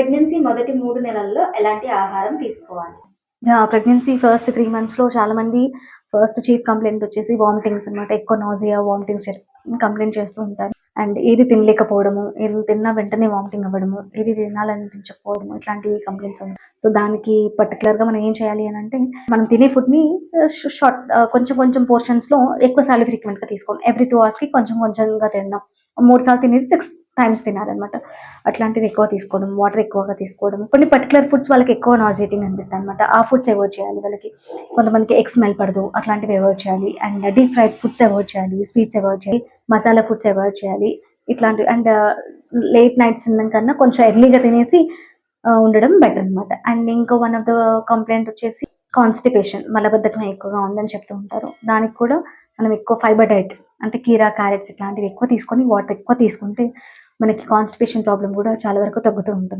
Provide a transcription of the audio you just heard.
Pregnancy మొదటి మూడు నెలల్లో ఎలాంటి ఆహారం తీసుకోవాలి? ప్రెగ్నెన్సీ ఫస్ట్ త్రీ మంత్స్లో చాలా మంది ఫస్ట్ చీఫ్ కంప్లైంట్ వచ్చేసి వామిటింగ్స్ అన్నమాట. ఎక్కువ నాజియా వామిటింగ్స్ కంప్లైంట్ చేస్తూ ఉంటారు. అండ్ ఏది తినలేకపోవడము ఏది తిన్నా వెంటనే వామిటింగ్ అవ్వడము ఏది తినాలనిపించకపోవడము ఇట్లాంటి కంప్లైంట్స్ ఉన్నాయి సో దానికి పర్టికులర్గా గా మనం ఏం చేయాలి అని అంటే మనం తినే ఫుడ్ని షార్ట్ కొంచెం కొంచెం పోర్షన్స్లో ఎక్కువ సార్లు ఫ్రీక్వెంట్గా తీసుకోండి ఎవ్రీ టూ అవర్స్కి కొంచెం కొంచెంగా తిన్నాం మూడు సార్లు తినేది సిక్స్ టైమ్స్ తినాలన్నమాట. అట్లాంటివి ఎక్కువ తీసుకోవడం వాటర్ ఎక్కువగా తీసుకోవడం. కొన్ని పర్టికులర్ ఫుడ్స్ వాళ్ళకి ఎక్కువ నాజియేటింగ్ అనిపిస్తాయి అనమాట ఆ ఫుడ్స్ అవాయిడ్ చేయాలి వాళ్ళకి. కొంతమందికి ఎగ్ స్మెల్ పడదు అట్లాంటివి అవాయిడ్ చేయాలి. And deep fried foods avoid చేయాలి స్వీట్స్ అవాయిడ్ చేయాలి మసాలా ఫుడ్స్ అవాయిడ్ చేయాలి. ఇట్లాంటివి అండ్ uh, లేట్ నైట్స్ తినడం కన్నా కొంచెం ఎర్లీగా తినేసి uh, ఉండడం బెటర్ అన్నమాట. అండ్ ఇంకో వన్ ఆఫ్ ద కంప్లైంట్ వచ్చేసి కాన్స్టిపేషన్ మలబద్ధకం ఎక్కువగా ఉందని చెప్తూ ఉంటారు. దానికి కూడా మనం ఎక్కువ ఫైబర్ డైట్ అంటే కీరా క్యారెట్స్ ఇట్లాంటివి ఎక్కువ తీసుకొని వాటర్ ఎక్కువ తీసుకుంటే మనకి కాన్స్టిపేషన్ ప్రాబ్లం కూడా చాలా వరకు తగ్గుతూ ఉంటుంది.